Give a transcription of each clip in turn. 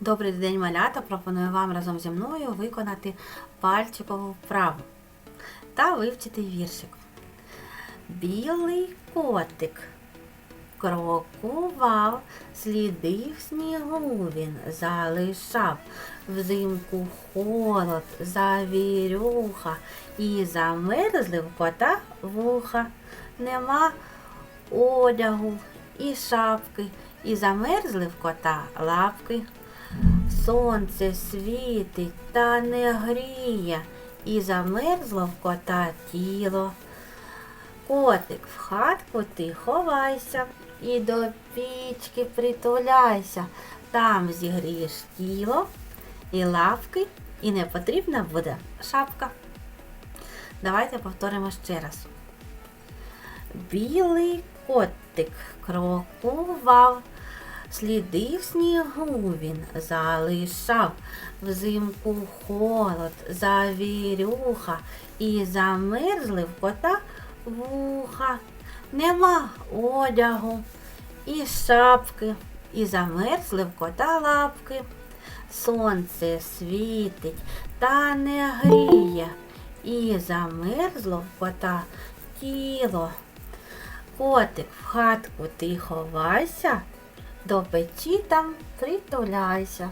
Добрий день, малята! Пропоную вам разом зі мною виконати пальчикову вправу та вивчити віршик. Білий котик крокував, сліди в снігу він залишав. Взимку холод, завірюха і замерзли в кота вуха. Нема одягу і шапки, і замерзли в кота лапки. Сонце світить та не гріє, і замерзло в кота тіло. Котик, в хатку ти ховайся і до пічки притуляйся. Там зігрієш тіло і лавки, і не потрібна буде шапка. Давайте повторимо ще раз. Білий котик крокував, сліди в снігу він залишав, взимку холод, завірюха, і замерзли в кота вуха. Нема одягу і шапки, і замерзли в кота лапки. Сонце світить та не гріє, і замерзло в кота тіло. Котик в хатку ти ховайся, до печі там притуляйся.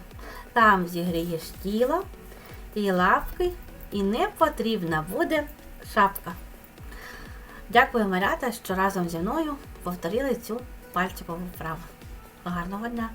Там зігрієш тіло і лапки, і не потрібна буде шапка. Дякую, Марята, що разом зі мною повторили цю пальчикову вправу. Гарного дня!